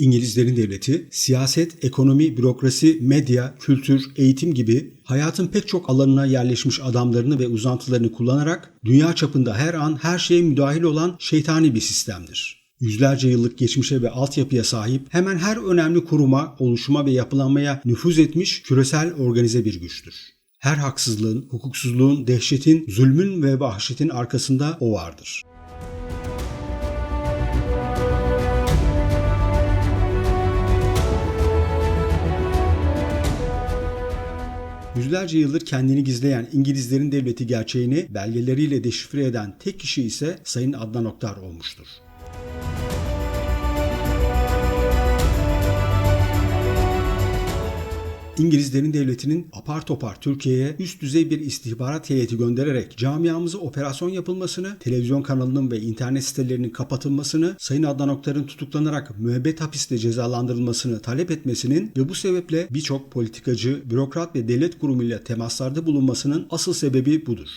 İngilizlerin devleti, siyaset, ekonomi, bürokrasi, medya, kültür, eğitim gibi hayatın pek çok alanına yerleşmiş adamlarını ve uzantılarını kullanarak dünya çapında her an her şeye müdahil olan şeytani bir sistemdir. Yüzlerce yıllık geçmişe ve altyapıya sahip hemen her önemli kuruma, oluşuma ve yapılanmaya nüfuz etmiş küresel organize bir güçtür. Her haksızlığın, hukuksuzluğun, dehşetin, zulmün ve vahşetin arkasında o vardır. Yüzlerce yıldır kendini gizleyen İngilizlerin devleti gerçeğini belgeleriyle deşifre eden tek kişi ise Sayın Adnan Oktar olmuştur. İngilizlerin devletinin apar topar Türkiye'ye üst düzey bir istihbarat heyeti göndererek camiamıza operasyon yapılmasını, televizyon kanalının ve internet sitelerinin kapatılmasını, Sayın Adnan Oktar'ın tutuklanarak müebbet hapiste cezalandırılmasını talep etmesinin ve bu sebeple birçok politikacı, bürokrat ve devlet kurumuyla temaslarda bulunmasının asıl sebebi budur.